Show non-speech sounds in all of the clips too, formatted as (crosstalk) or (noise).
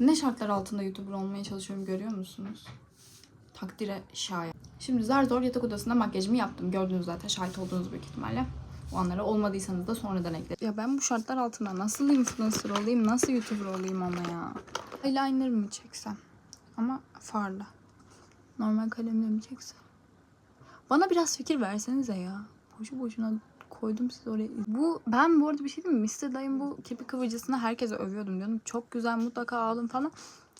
Ne şartlar altında YouTuber olmaya çalışıyorum görüyor musunuz? Takdire şayan. Şimdi zar zor yatak odasında makyajımı yaptım. Gördünüz zaten şahit olduğunuz büyük ihtimalle. O anlara olmadıysanız da sonradan ekledim. Ya ben bu şartlar altında nasıl influencer olayım, nasıl YouTuber olayım ama ya. Eyeliner mi çeksem? Ama farla. Normal kalemle mi çeksem? Bana biraz fikir versenize ya. Boşu boşuna koydum size oraya. Bu ben bu arada bir şey diyeyim mi? Mr. Day'ın bu kirpik kıvırcısını herkese övüyordum diyordum. Çok güzel mutlaka alın falan.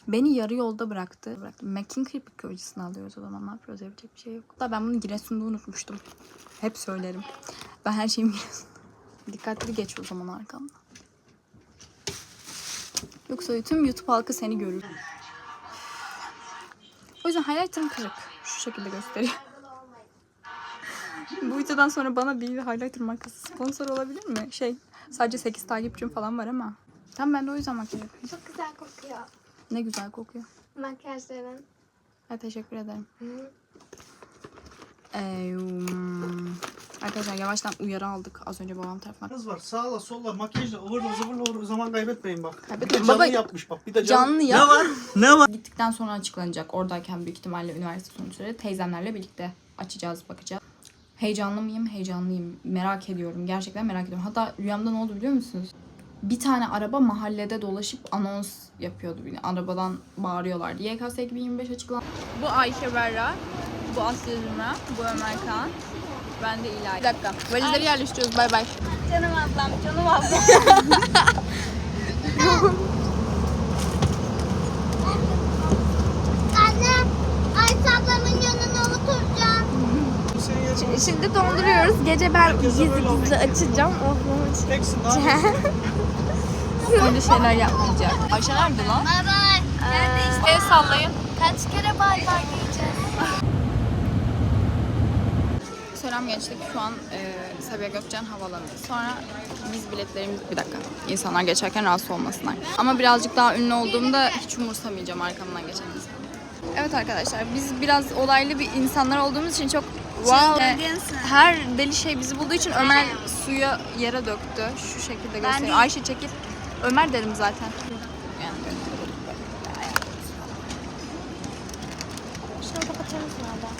Beni yarı yolda bıraktı. bıraktı. MAC'in kirpik kıvırcısını alıyoruz o zaman ne yapıyoruz yapacak bir şey yok. Da ben bunu Giresun'da unutmuştum. Hep söylerim. Ben her şeyimi Giresun'da. Dikkatli geç o zaman arkamdan. Yoksa tüm YouTube halkı seni görür. O yüzden highlighter'ım kırık. Şu şekilde gösteriyor. Bu videodan sonra bana bir highlighter markası sponsor olabilir mi? Şey sadece 8 takipçim falan var ama. Tam ben de o yüzden makyaj yapıyorum. Çok güzel kokuyor Ne güzel kokuyor. makyajların. Ha, teşekkür ederim. Hı. Ee, um, arkadaşlar yavaştan uyarı aldık az önce babam tarafından. Kız var sağla solla makyajla ıvırla zıvırla ıvır zaman kaybetmeyin bak. Bir de Kaybetmeyin. canlı Baba- yapmış bak. Bir de canlı. Canlı yap. Ne var? Ne var? Gittikten sonra açıklanacak. Oradayken büyük ihtimalle üniversite sonuçları teyzemlerle birlikte açacağız, bakacağız. Heyecanlı mıyım? Heyecanlıyım. Merak ediyorum. Gerçekten merak ediyorum. Hatta rüyamda ne oldu biliyor musunuz? Bir tane araba mahallede dolaşıp anons yapıyordu. Yani arabadan bağırıyorlardı. YKS 2025 açıklan. Bu Ayşe Berra, bu Aslı Zümra, bu Ömer Kaan. Ben de İlahi. Bir dakika. Valizleri yerleştiriyoruz. Bay bay. Canım ablam, canım ablam. (laughs) Şimdi donduruyoruz. Gece ben gizli gizli açacağım. Oh, daha. (laughs) Öyle şeyler yapmayacak. Ayşe nerede lan? Bay bay. Nerede işte? El sallayın. Kaç kere bay bay diyeceğiz? Selam gençlik. Şu an e, Sabiha Gökçen Havalanı. Sonra biz biletlerimiz... Bir dakika. İnsanlar geçerken rahatsız olmasınlar. Ama birazcık daha ünlü olduğumda hiç umursamayacağım arkamdan geçen insanları. Evet arkadaşlar biz biraz olaylı bir insanlar olduğumuz için çok wow. her deli şey bizi bulduğu için Ömer suya yere döktü. Şu şekilde gösteriyor. Ayşe çekil. Ömer derim zaten. Şunu kapatır mısın abla?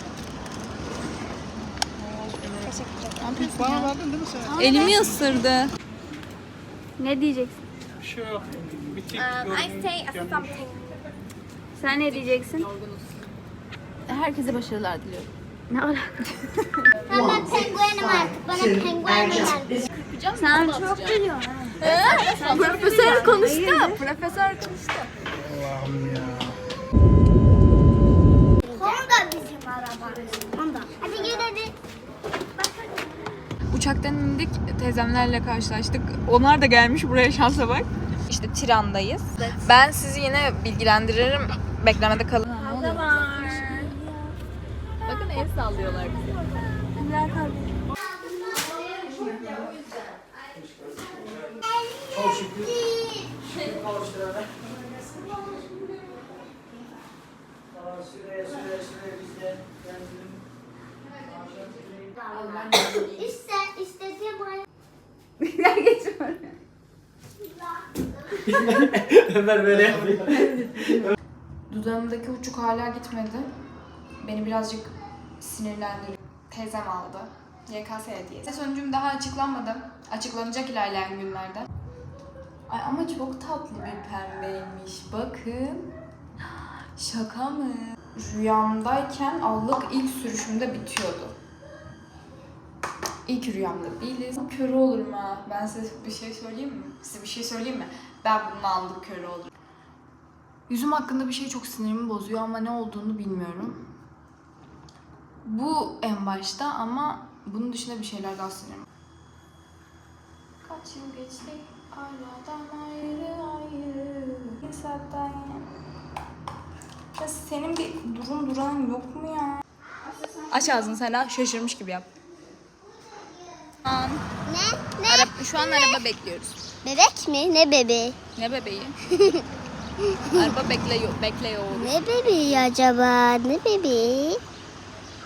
Teşekkür ederim. Bana verdin değil mi sen? Elimi ısırdı. Ne diyeceksin? Şu bitik Um, I say something. Sen ne diyeceksin? Herkese başarılar diliyorum. Ne alaka? Tamam ben penguenim artık. Bana penguen ver. Sen çok biliyorsun. Profesör konuştu. Profesör konuştu. Allah'ım ya. Honda bizim araba. Honda. Hadi gidelim. Uçaktan indik, teyzemlerle karşılaştık. Onlar da gelmiş buraya şansa bak. İşte Tiran'dayız. Ben sizi yine bilgilendiririm. Beklemede kalın. El sallıyorlar bize. İşte istediğim ay. Ömer böyle yapıyor. Dudağımdaki uçuk hala gitmedi. Beni birazcık sinirlendiriyor. Teyzem aldı. YKS hediyesi. Sonucum daha açıklanmadı. Açıklanacak ilerleyen günlerde. Ay ama çok tatlı bir pembeymiş. Bakın. (gasps) Şaka mı? Rüyamdayken allık ilk sürüşümde bitiyordu. İlk rüyamda değiliz. Körü olurum ha. Ben size bir şey söyleyeyim mi? Size bir şey söyleyeyim mi? Ben bununla allık körü olurum. Yüzüm hakkında bir şey çok sinirimi bozuyor ama ne olduğunu bilmiyorum. Bu en başta ama bunun dışında bir şeyler daha sinirim. Kaç yıl geçti hala ayrı ayrı zaten. Ya senin bir durun duran yok mu ya? Aç ağzını sen daha şaşırmış gibi yap. An, Ne? Ne? araba, şu an araba bekliyoruz. Bebek mi? Ne bebeği? Ne bebeği? (laughs) araba bekliyor, bekliyor. Ne bebeği acaba? Ne bebeği?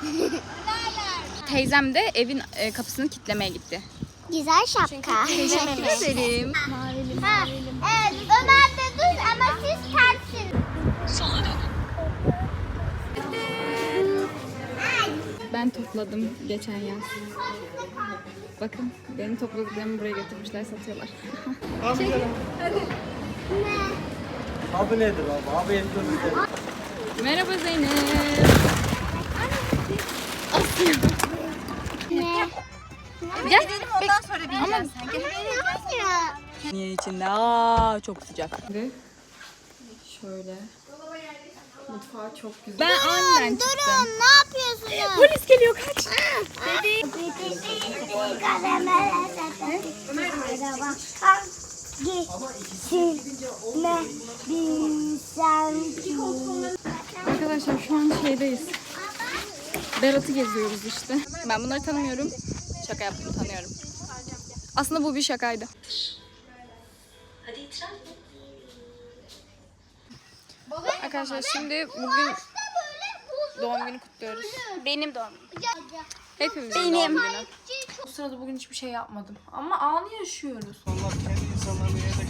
(laughs) Teyzem de evin e, kapısını kitlemeye gitti. Güzel şapka. Teşekkür ederim. Mavili, mavili. Evet, Ömer de düz ama siz tersin. Sola. Ben topladım geçen yaz. Bakın benim topladıklarımı buraya getirmişler satıyorlar. Abi Hadi. Ne? Abi nedir abi? Abi yetiyoruz. Merhaba Zeynep. Ne? Gel. ondan sonra bineceğiz. Ama Niye içinde? Aa çok sıcak. Şöyle. Mutfağı çok güzel. Ben aniden çıktım. Durun ne yapıyorsunuz? Polis geliyor kaç. Arkadaşlar şu an şeydeyiz. Berat'ı geziyoruz işte. Ben bunları tanımıyorum. Şaka yaptım tanıyorum. Aslında bu bir şakaydı. Arkadaşlar şimdi bugün doğum günü kutluyoruz. Benim doğum günüm. Hepimizin doğum günü. Bu sırada bugün hiçbir şey yapmadım. Ama anı yaşıyoruz. Allah kendi insanlarını yerine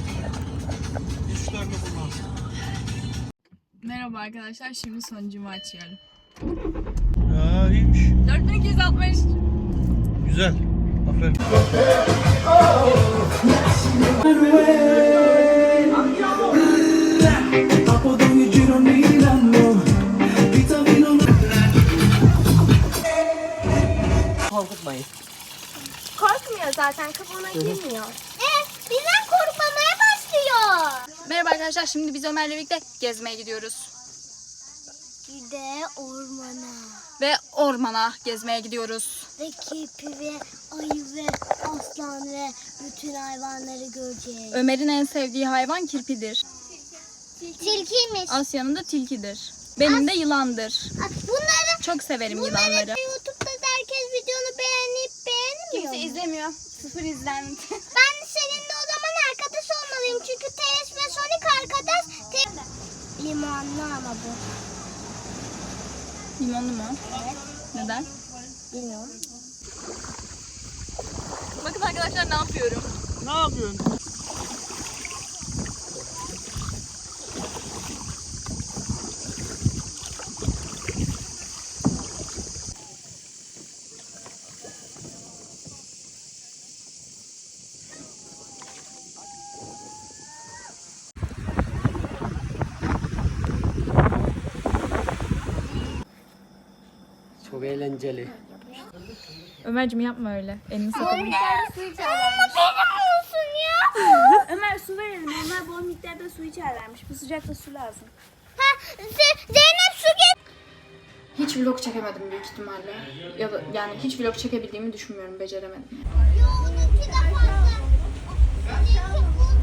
Güçlerini bunlar. Merhaba arkadaşlar. Şimdi sonuncumu açıyorum. İyiymiş. 4260. Güzel. Aferin. Korkutmayın. Korkmuyor zaten kabuğuna girmiyor. E bizden korkmamaya başlıyor. Merhaba arkadaşlar. Şimdi biz Ömer'le birlikte gezmeye gidiyoruz. Bir de ormana. Ve ormana gezmeye gidiyoruz. Ve kirpi ve ayı ve aslan ve bütün hayvanları göreceğiz. Ömer'in en sevdiği hayvan kirpidir. Tilkiymiş. Asya'nın da tilkidir. Benim de yılandır. Bunları Çok severim bunları yılanları. YouTube'da da herkes videonu beğenip beğenmiyor. mu? izlemiyor. Sıfır izlendi. (laughs) Ben seninle o zaman arkadaş olmalıyım. Çünkü TS ve Sonic arkadaş. Limonlu ama bu. Limonlu mu? Evet. Neden? Bilmiyorum. Bakın arkadaşlar ne yapıyorum. Ne yapıyorsun? Çok eğlenceli. Ömer'cim yapma öyle. Elini sakalım. su içerlermiş. Benim olsun ya. (laughs) Ömer su verelim. Onlar bol miktarda su içerlermiş. Bu sıcakta su lazım. Ha, Z- Zeynep su get. Hiç vlog çekemedim büyük ihtimalle. Ya da yani hiç vlog çekebildiğimi düşünmüyorum. Beceremedim. Yo, onunki de fazla. Onunki bu